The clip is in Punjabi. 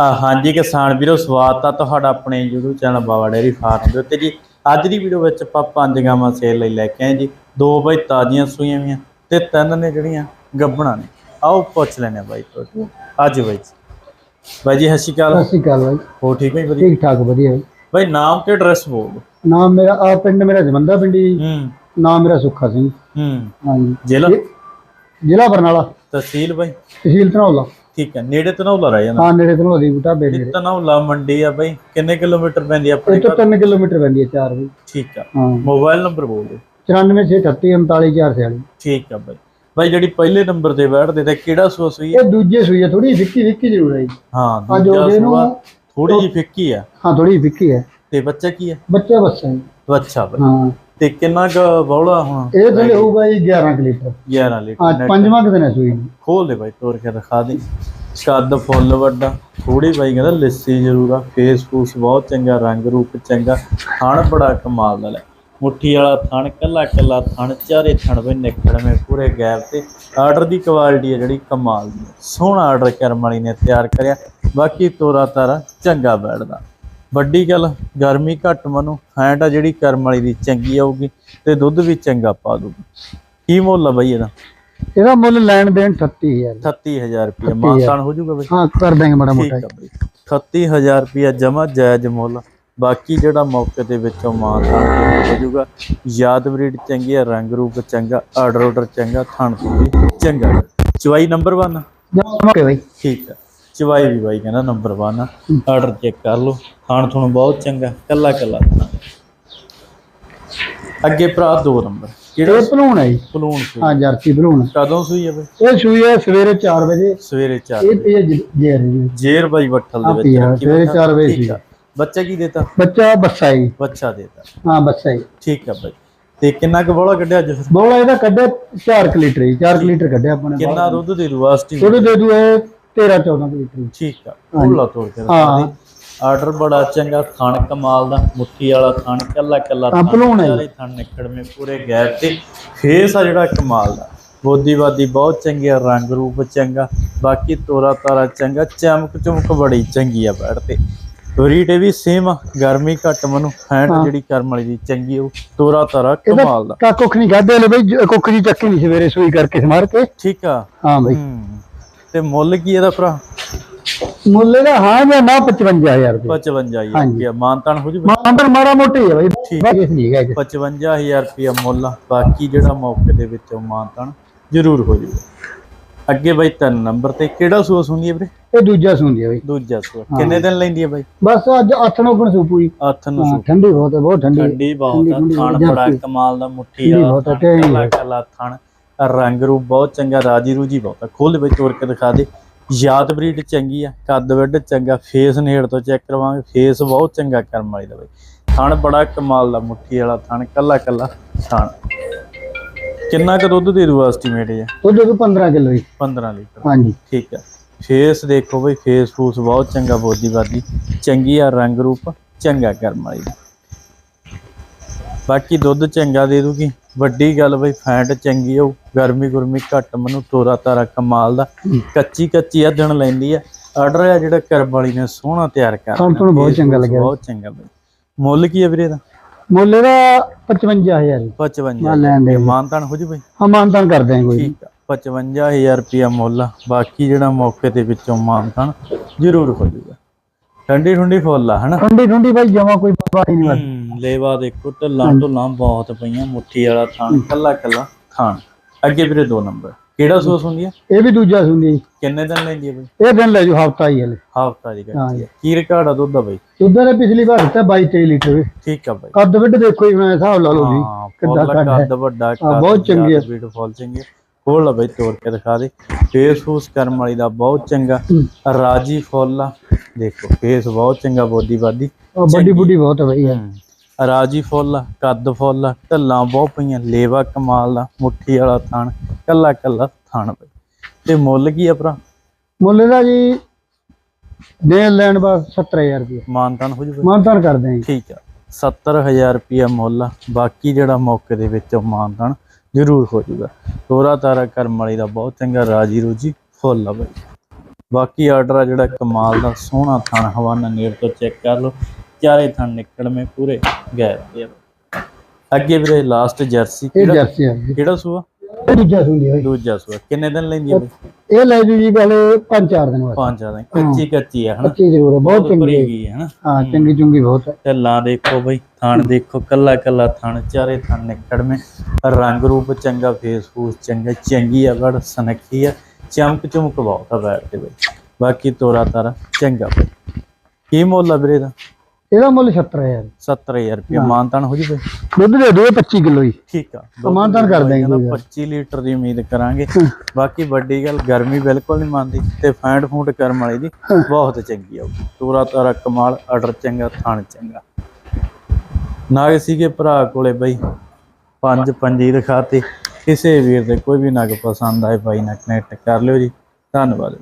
ਆ ਹਾਂਜੀ ਕਿਸਾਨ ਵੀਰੋ ਸਵਾਗਤ ਆ ਤੁਹਾਡਾ ਆਪਣੇ YouTube channel Bawa dairy farm ਦੇ ਉੱਤੇ ਜੀ। ਅੱਜ ਦੀ ਵੀਡੀਓ ਵਿੱਚ ਆਪਾਂ ਪੰਜ ਗਾਵਾਂ ਸੇਲ ਲਈ ਲੈ ਕੇ ਆਏ ਜੀ। ਦੋ ਬਾਈ ਤਾਜ਼ੀਆਂ ਸੂਈਆਂ ਵੀਆਂ ਤੇ ਤਿੰਨ ਨੇ ਜਿਹੜੀਆਂ ਗੱਭਣਾ ਨੇ। ਆਓ ਪੁੱਛ ਲੈਣੇ ਬਾਈ ਤੋਂ ਅੱਜ ਬਾਈ ਜੀ। ਬਾਈ ਜੀ ਸਤਿ ਸ਼੍ਰੀ ਅਕਾਲ। ਸਤਿ ਸ਼੍ਰੀ ਅਕਾਲ ਬਾਈ। ਹੋ ਠੀਕ ਹੈ ਵਧੀਆ? ਠੀਕ ਠਾਕ ਵਧੀਆ ਬਾਈ ਬਾਈ ਨਾਮ ਤੇ ਐਡਰੈਸ ਬੋਲ। ਦਿਓ। ਨਾਮ ਮੇਰਾ ਆ ਪਿੰਡ ਮੇਰਾ ਜਮੰਦਾ ਪਿੰਡੀ ਹੂੰ। ਨਾਮ ਮੇਰਾ ਸੁੱਖਾ ਸਿੰਘ। ਹੂੰ। ਹਾਂਜੀ। ਜ਼ਿਲ੍ਹਾ? ਜ਼ਿਲ੍ਹਾ ਬਰਨਾਲਾ। ਤਹਿਸੀਲ ਬਾਈ। ਤਹਿਸੀਲ ਧਨੌਲਾ। ਠੀਕ ਹੈ ਨੇੜੇ ਤਨੌਲਾ ਰਹਿ ਜਾਂਦਾ। ਹਾਂ ਨੇੜੇ ਧਨੌਲਾ ਦੀ ਬੂਟਾ ਬੇ ਨੇੜੇ ਤਨੌਲਾ ਮੰਡੀ ਆ ਬਾਈ ਕਿੰਨੇ ਕਿਲੋਮੀਟਰ ਪੈਂਦੀ ਆ ਆਪਣੇ ਤੋਂ ਘਰ? 3 ਕਿਲੋਮੀਟਰ ਪੈਂਦੀ ਹੈ 4 ਵਜੇ ਠੀਕ ਆ ਮੋਬਾਈਲ ਨੰਬਰ ਬੋਲ ਦਿਓ। 94638 ਠੀਕ ਆ ਬਾਈ। ਬਾਈ ਜਿਹੜੀ ਪਹਿਲੇ ਨੰਬਰ ਤੇ ਬੈਠਦੇ ਤੇ ਕਿਹੜਾ ਸੂਆ ਸੂਈ ਇਹ ਦੂਜੇ ਸੂਈ ਹੈ ਥੋੜੀ ਫਿੱਕੀ ਫਿੱਕੀ ਜ਼ਰੂਰ ਹੈ ਹਾਂ ਆ ਜੋ ਦੂਜਾ ਸੂਆ ਥੋੜੀ ਜਿਹੀ ਫਿੱਕੀ ਆ। ਹਾਂ ਥੋੜੀ ਫਿੱਕੀ ਹੈ ਤੇ ਬੱਚਾ ਕੀ ਹੈ ਬੱਚਾ ਬੱਚਾ ਹੈ। ਅੱਛਾ ਬਾਈ। ਹਾਂ। ਤੇ ਕਿੰਨਾ ਕੁ ਬੌਲਾ ਹੁਣ? ਇਹ ਥਲੇ ਹੋਊਗਾ ਜੀ 11 ਕੁ ਲੀਟਰ। 11 ਹਾਂ ਲੀਟਰ ਪੰਜਵਾਂ ਕੁ ਦਿਨ ਹੈ ਸੂਈ ਨੂੰ। ਖੋਲ ਦੇ ਬਾਈ ਤੋੜ ਕੇ ਦਿਖਾ ਦੇ। ਕੱਦ ਫੁੱਲ ਵੱਡਾ ਥੋੜੀ ਬਾਈ ਕਹਿੰਦਾ ਲੱਸੀ ਜ਼ਰੂਰ ਆ ਫੇਸ ਫੂਸ ਬਹੁਤ ਚੰਗਾ ਰੰਗ ਰੂਪ ਚੰਗਾ ਥਣ ਬੜਾ ਕਮਾਲ ਦਾ ਲੈ ਮੁੱਠੀ ਵਾਲਾ ਥਣ ਕੱਲਾ ਕੱਲਾ ਥਣ ਚਾਰੇ ਥਣ ਬਈ ਨਿਕਲਵੇਂ ਪੂਰੇ ਗੈਪ ਤੇ। ਆਰਡਰ ਦੀ ਕੁਆਲਿਟੀ ਹੈ ਜਿਹੜੀ ਕਮਾਲ ਦੀ ਹੈ। ਸੋਹਣਾ ਆਰਡਰ ਕਰਮ ਵਾਲੀ ਨੇ ਤਿਆਰ ਕਰਿਆ। ਬਾਕੀ ਤੋਰਾ ਤਾਰਾ ਚੰਗਾ ਬੈਠਦਾ। ਵੱਡੀ ਗੱਲ ਗਰਮੀ ਘੱਟ ਮਨੂੰ ਹੈਂਡ ਆ ਜਿਹੜੀ ਕਰਮ ਵਾਲੀ ਦੀ ਚੰਗੀ ਆਊਗੀ ਤੇ ਦੁੱਧ ਵੀ ਚੰਗਾ ਪਾ ਦੂਗੀ ਕੀ ਮੁੱਲ ਆ ਬਈ ਇਹਦਾ? ਇਹਦਾ ਮੁੱਲ ਲੈਣ ਦੇਣ 38000 38000 ਰੁਪਏ ਮਾਨਤਾਨ ਹੋ ਜਾਊਗਾ ਬਈ? ਹਾਂ ਕਰ ਦਾਂਗੇ ਮਾੜਾ ਮੋਟਾ। ਠੀਕ ਆ ਬਈ। 38000 ਰੁਪਏ ਜਮਾ ਜਾਇਜ਼ ਮੁੱਲ। ਬਾਕੀ ਜਿਹੜਾ ਮੌਕੇ ਦੇ ਵਿੱਚੋਂ ਮਾਨਤਾਨ ਹੋ ਜਾਊਗਾ ਯਾਦ ਬਰੀਡ ਚੰਗੀ ਆ ਰੰਗ ਰੂਪ ਚੰਗਾ ਆਰਡਰ ਆਰਡਰ ਚੰਗਾ ਥਣ ਚੰਗਾ। ਚਵਾਈ ਨੰਬਰ 1 ਓਕੇ ਬਾਈ। ਠੀਕ ਆ। ਚਵਾਈ ਵੀ ਬਾਈ ਕਹਿੰਦਾ ਨੰਬਰ 1 ਆਰਡਰ ਚੈੱਕ ਕਰ ਲਓ। ਥਣ ਤੁਹਾਨੂੰ ਬਹੁਤ ਚੰਗਾ। ਕੱਲਾ ਕੱਲਾ ਅੱਗੇ ਭਰਾ 2 ਨੰਬਰ ਕਿਹੜਾ? ਇਹ ਭਲੂਣ ਹੈ ਜੀ। ਸੂਈ। ਹਾਂ ਜਰਸੀ ਭਲੂਣ। ਕਦੋਂ ਸੂਈ ਆ ਬਈ? ਇਹ ਸੂਈ ਹੈ ਸਵੇਰੇ 4 ਵਜੇ। ਸਵੇਰੇ 4 ਇਹ ਪਈ ਹੈ ਜ- ਜੇਰ ਜੀ। ਜੇਰ ਬਾਈ ਬੱਠਲ ਦੇ ਵਿੱਚ ਸਵੇਰੇ ਬੱਠਲ। ਚਾਰ ਵਜੇ ਠੀਕ ਸੀ। ਬੱਚਾ ਕੀ ਦੇਤਾ? ਬੱਚਾ ਬੱਸਾ ਹੈ ਜੀ। ਬੱਚਾ ਦੇਤਾ। ਹਾਂ ਬੱਸਾ ਹੈ ਠੀਕ ਆ ਬਾਈ। ਤੇ ਕਿੰਨਾ ਕੁ ਬੋਲਾ ਕੱਢਿਆ ਫਿਰ ਬੋਲਾ ਇਹਦਾ ਕੱਢਿਆ 4 ਲੀਟਰ ਜੀ। 4 ਲੀਟਰ ਕੱਢਿਆ ਆਪਾਂ ਨੇ। ਕਿੰਨਾ ਦੁੱਧ ਦੇ ਦੂ? ਆਸਟੀ ਉਹਦੇ ਦੇ ਦੂ ਇਹ 13 14 ਲੀਟਰ ਜੀ। ਠੀਕ ਆ ਫੁੱਲਾ ਤੋੜ ਕੇ ਹਾਂ। ਆਰਡਰ ਬੜਾ ਚੰਗਾ ਥਣ ਕਮਾਲ ਦਾ ਮੁੱਠੀ ਵਾਲਾ ਥਣ ਕੱਲਾ ਕੱਲਾ। ਸਾਰੇ ਥਣ ਨਿਕੜਵੇਂ ਪੂਰੇ ਗੈਪ ਤੇ। ਫੇਸ ਆ ਜਿਹੜਾ ਕਮਾਲ ਦਾ। ਬੋਦੀ ਬਾਦੀ ਬਹੁਤ ਚੰਗੀ ਆ ਰੰਗ ਰੂਪ ਚੰਗਾ ਬਾਕੀ ਤੋਰਾ ਤਾਰਾ ਚੰਗਾ ਚਮਕ ਚਮਕ ਬੜੀ ਚੰਗੀ ਆ ਬੈਠ ਤੇ। ਰੀਟ ਇਹ ਵੀ ਸੇਮ ਆ ਗਰਮੀ ਘੱਟ ਮਨੂੰ ਫੈਂਟ ਜਿਹੜੀ ਕਰਮ ਵਾਲੀ ਦੀ ਚੰਗੀ ਉਹ ਤੋਰਾ ਤਾਰਾ ਕਮਾਲ ਦਾ। ਕਾ ਕੁੱਖ ਨਹੀਂ ਖਾਦੇ ਲੈ ਬਈ ਕੁੱਖ ਦੀ ਚੱਕੀ ਨਹੀਂ ਸਵੇਰੇ ਸੂਈ ਕਰਕੇ ਸਮਾਰ ਕੇ। ਠੀਕ ਆ। ਹਾਂ ਬਈ। ਤੇ ਮੁੱਲ ਕੀ ਇਹਦਾ ਭਰਾ? ਮੁੱਲ ਇਹਦਾ ਹਾਂ ਜਾਂ ਨਾ 55000 ਰੁਪਏ। 55000 ਹਾਂਜੀ। ਰੁਪਇਆ। ਮਾਨਤਾਨ ਹੋ ਜੂ ਮਾਂਦਰ ਮਾੜਾ ਮੋਟਾ ਹੀ ਹੈ ਬਈ ਠੀਕ। ਬਾਕੀ ਨਹੀਂ ਹੈਗਾ 55000 ਰੁਪਇਆ ਮੁੱਲ ਆ। ਬਾਕੀ ਜਿਹੜਾ ਮੌਕੇ ਦੇ ਵਿੱਚੋਂ ਮਾਨਤਾਨ ਜ਼ਰੂਰ ਹੋ ਜੂਗਾ ਅੱਗੇ ਬਾਈ ਤਿੰਨ ਨੰਬਰ ਤੇ ਕਿਹੜਾ ਸੂਆ ਸੁਣਦੀ ਹੈ ਵੀਰੇ? ਇਹ ਦੂਜਾ ਸੁਣਦੀ ਹੈ ਬਈ। ਦੂਜਾ ਸੂਆ। ਕਿੰਨੇ ਦਿਨ ਲੈਂਦੀ ਹੈ ਬਾਈ? ਬਸ ਅੱਜ ਅੱਠ ਨੌ ਗੁਣ ਸੂਪੂ ਜੀ ਹੱਥ ਨੂੰ ਹਾਂ, ਠੰਡੀ ਬਹੁਤ ਹੈ ਬਹੁਤ ਠੰਡੀ। ਹੈ। ਠੰਡੀ ਬਹੁਤ ਆ। ਠੰਡੀ ਠੰਡੀ ਬੜਾ ਠੰਡੀ। ਕਮਾਲ ਦਾ ਮੁੱਠੀ ਠੰਡੀ ਆ, ਥਣ, ਟੈਣੀ ਕੱਲਾ ਹੈ। ਕੱਲਾ ਥਣ। ਰੰਗ ਰੂਪ ਬਹੁਤ ਚੰਗਾ ਰਾਜੀ ਰੂਜੀ ਬਹੁਤ ਆ। ਖੋਲ ਵਿੱਚ ਤੋੜ ਕੇ ਦਿਖਾ ਦੇ। ਯਾਦ ਬਰੀਡ ਚੰਗੀ ਆ ਕੱਦ ਵੱਡ ਚੰਗਾ ਫੇਸ ਨੇੜ ਤੋਂ ਚੈੱਕ ਕਰਵਾਵਾਂਗੇ। ਫੇਸ ਬਹੁਤ ਚੰਗਾ ਕਰਮ ਵਾਲੀ ਦਾ ਬਈ। ਥਣ ਬੜਾ ਕਮਾਲ ਦਾ ਮੁੱਠੀ ਵਾਲਾ ਥਣ ਕੱਲਾ ਕੱਲਾ ਥਣ। ਕਿੰਨਾ ਕੁ ਦੁੱਧ ਦੇ ਦੂ ਐਸਟੀਮੇਟ ਹੈ ਉਹ ਦੇ 15 ਕਿਲੋ ਜੀ। 15 ਲੀਟਰ। ਹਾਂਜੀ। ਠੀਕ ਹੈ ਫੇਸ ਦੇਖੋ ਬਈ ਫੇਸ ਫੂਸ ਬਹੁਤ ਚੰਗਾ ਬੋਦੀ ਬਾਦੀ। ਚੰਗੀ ਆ ਰੰਗ ਰੂਪ ਚੰਗਾ ਕਰਮ ਵਾਲੀ ਬਾਕੀ ਦੁੱਧ ਚੰਗਾ ਦੇ ਦੂਗੀ ਵੱਡੀ ਗੱਲ ਬਈ ਫੈਟ ਚੰਗੀ ਹੋਊ ਗਰਮੀ ਗੁਰਮੀ ਘੱਟ ਮਨੂੰ ਤੋਰਾ ਤਾਰਾ ਕਮਾਲ ਦਾ। ਕੱਚੀ ਕੱਚੀ ਆ ਦਿਨ ਲੈਂਦੀ ਆ। ਆਰਡਰ ਆ ਜਿਹੜਾ ਕਰਮ ਵਾਲੀ ਨੇ ਸੋਹਣਾ ਤਿਆਰ ਕਰ ਤੁਹਾਨੂੰ ਬਹੁਤ ਚੰਗਾ ਲੱਗਿਆ। ਬਹੁਤ ਚੰਗਾ ਬਈ। ਮੁੱਲ ਕੀ ਹੈ ਵੀਰੇ ਦਾ ਮੁੱਲ ਇਹਦਾ 55000 ਜੀ 55 ਮੈਂ ਲੈਣ ਦੇ। ਮਾਨਤਾਨ ਹੋ ਜੂ ਬਈ? ਹਾਂ ਮਾਨਤਾਨ ਕਰ ਦਿਆਂਗੇ ਕੋਈ। ਠੀਕ ਆ। 55000 ਰੁਪਿਆ ਮੁੱਲ। ਬਾਕੀ ਜਿਹੜਾ ਮੌਕੇ ਦੇ ਵਿੱਚੋਂ ਮਾਨਤਾਨ ਜ਼ਰੂਰ ਹੋ ਜਾਊਗਾ ਠੰਡੀ ਠੰਡੀ ਫੁੱਲ ਆ ਹਨਾ? ਠੰਡੀ ਠੰਡੀ ਬਾਈ ਜਮਾ ਕੋਈ ਬਾਤ ਹੀ ਨਹੀਂ ਬਸ। ਹੂੰ, ਲੇਵਾ ਦੇਖੋ ਢੱਲਾਂ ਢੁੱਲਾਂ ਬਹੁਤ ਪਈਆਂ ਮੁੱਠੀ ਵਾਲਾ ਥਾਣ ਕੱਲਾ ਕੱਲਾ ਥਾਣ ਅੱਗੇ ਵੀਰੇ ਦੋ ਨੰਬਰ। ਕਿਹੜਾ ਸੋਸ ਹੁੰਦੀ ਆ? ਇਹ ਵੀ ਦੂਜਾ ਸੁਣਦੀ ਕਿੰਨੇ ਦਿਨ ਲੈਂਦੀ ਆ ਬਈ? ਇਹ ਦਿਨ ਲੈ ਜੂ ਹਫਤਾ ਹੀ ਹਲੇ। ਹਫਤਾ ਦੀ ਹਾਂ ਆ। ਕੀ ਰਿਕਾਰਡ ਆ ਦੁੱਧ ਦਾ ਬਈ? ਉਧਰ ਨੇ ਪਿਛਲੀ ਵਾਰ ਦਿੱਤਾ 22 23 ਲੀਟਰ। ਵੀ। ਠੀਕ ਆ ਬਈ। ਕੱਦ ਵੱਡ ਦੇਖੋ ਜੀ ਮੈਂ ਹਿਸਾਬ ਲਾ ਲਓ ਜੀ ਹਾਂ ਕਿੱਦਾਂ ਕੱਦ ਹੈ। ਕੱਦ ਵੱਡਾ ਹਾਂ, ਬਹੁਤ ਚੰਗੀ ਆ। ਵੀਡ ਫੁੱਲ ਚੰਗੀ। ਖੋਲ ਲਾ ਬਈ ਤੋੜ ਕੇ ਦਿਖਾ ਦੇ। ਫੇਸ ਫੂਸ ਕਰਮ ਵਾਲੀ ਦਾ ਬਹੁਤ ਚੰਗਾ। ਰਾਜੀ ਫੁੱਲ ਆ। ਦੇਖੋ ਫੇਸ ਬਹੁਤ ਚੰਗਾ ਬੋਦੀ ਬਾਦੀ ਵੱਡੀ ਬੁੱਢੀ ਬਹੁਤ ਹੈ। ਬਈ। ਰਾਜੀ ਫੁੱਲ ਕੱਦ ਫੁੱਲ ਢੱਲਾਂ ਬਹੁਤ ਪਈਆਂ ਲੇਵਾ ਕਮਾਲ ਦਾ ਮੁੱਠੀ ਵਾਲਾ ਥਣ ਕੱਲਾ ਕੱਲਾ ਥਣ ਬਈ। ਤੇ ਮੁੱਲ ਕੀ ਆ ਭਰਾ? ਮੁੱਲ ਇਹਦਾ ਜੀ ਦੇਣ ਲੈਣ ਬਸ 70000 ਰੁਪਏ ਮਾਨਤਾਨ ਹੋ ਜੂ ਮਾਨਤਾਨ ਕਰਦੇ ਆਂ ਜੀ। ਠੀਕ ਆ। 70000 ਰੁਪਿਆ ਮੁੱਲ ਆ ਬਾਕੀ ਜਿਹੜਾ ਮੌਕੇ ਦੇ ਵਿੱਚ ਉਹ ਮਾਨਤਾਨ ਜ਼ਰੂਰ ਹੋ ਜੂਗਾ। ਤੋਰਾ ਤਾਰਾ ਕਰਮ ਵਾਲੀ ਦਾ ਬਹੁਤ ਚੰਗਾ ਰਾਜੀ ਰੂਜੀ ਫੁੱਲ ਆ ਬਈ। ਬਾਕੀ ਆਰਡਰ ਆ ਜਿਹੜਾ ਕਮਾਲ ਦਾ ਸੋਹਣਾ ਥਣ ਹਵਾਨਾ ਨੇੜ ਤੋਂ ਚੈੱਕ ਕਰ ਲਓ। ਚਾਰੇ ਥਣ ਨਿਕਲਵੇਂ ਪੂਰੇ ਗੈਰ। ਦੇ ਆ। ਅੱਗੇ ਵੀਰੇ ਲਾਸਟ ਜਰਸੀ ਇਹ ਕਿਹੜਾ ਜਰਸੀ ਆ ਜੀ। ਕਿਹੜਾ ਸੂਆ? ਇਹ ਦੂਜਾ ਸੁਣੀ ਹੋਈ ਦੂਜਾ ਸੂਆ। ਕਿੰਨੇ ਦਿਨ ਲੈਂਦੀ ਬਈ? ਇਹ ਲੈ ਜੂ ਜੀ ਪਹਿਲੇ ਪੰਜ ਚਾਰ ਦਿਨ ਵਾਸਤੇ। ਪੰਜ ਦਿਨ। ਕੱਚੀ ਕੱਚੀ ਆ ਹਨਾ? ਕੱਚੀ ਜ਼ਰੂਰ ਹੈ ਬਹੁਤ ਚੰਗੀ ਹੈ ਗਈ ਹੈ ਹਨਾ? ਹਾਂ ਚੰਗੀ ਚੁੰਗੀ ਬਹੁਤ ਹੈ ਢੱਲਾਂ ਦੇਖੋ ਬਈ ਥਣ ਦੇਖੋ ਕੱਲਾ ਕੱਲਾ ਥਣ ਚਾਰੇ ਥਣ ਨਿਕੜਵੇਂ ਰੰਗ ਰੂਪ ਚੰਗਾ ਫੇਸ ਫੂਸ ਚੰਗਾ ਚੰਗੀ ਆ ਬੜ ਸਨਖੀ ਆ। ਚਮਕ ਚਮਕ ਬਹੁਤ ਆ ਬੈਠ ਤੇ ਬਈ। ਬਾਕੀ ਤੋਰਾ ਤਾਰਾ ਚੰਗਾ ਬਈ। ਕੀ ਮੁੱਲ ਆ ਵੀਰੇ ਦਾ ਇਹਦਾ ਮੁੱਲ 70000 70000 ਰੁਪਏ ਮਾਨਤਾਨ ਹੋ ਜੀ ਬਈ ਦੁੱਧ ਦੇ ਦਿਓ 25 ਕਿਲੋ ਹੀ ਠੀਕ ਆ। ਮਾਨਤਾਨ ਕਰ ਦਾਂਗੇ ਕਹਿੰਦਾ ਕੋਈ ਗੱਲ। 25 ਲੀਟਰ ਦੀ ਉਮੀਦ ਕਰਾਂਗੇ। ਬਾਕੀ ਵੱਡੀ ਗੱਲ ਗਰਮੀ ਬਿਲਕੁਲ ਨਹੀਂ ਮੰਨਦੀ ਤੇ ਫੈਂਟ ਫੂਟ ਕਰਮ ਵਾਲੀ ਦੀ ਬਹੁਤ ਚੰਗੀ ਆ ਤੋਰਾ ਤਾਰਾ ਕਮਾਲ ਆਰਡਰ ਚੰਗਾ ਥਣ ਚੰਗਾ। ਨਾਗ ਸੀਗੇ ਭਰਾ ਕੋਲੇ ਬਈ ਪੰਜ ਪੰਜੀ ਦਿਖਾਤੇ ਕਿਸੇ ਵੀਰ ਦੇ ਕੋਈ ਵੀ ਨਗ ਪਸੰਦ ਆਏ ਬਾਈ ਨਾਲ ਕਨੈਕਟ ਕਰ ਲਿਓ ਜੀ। ਧੰਨਵਾਦ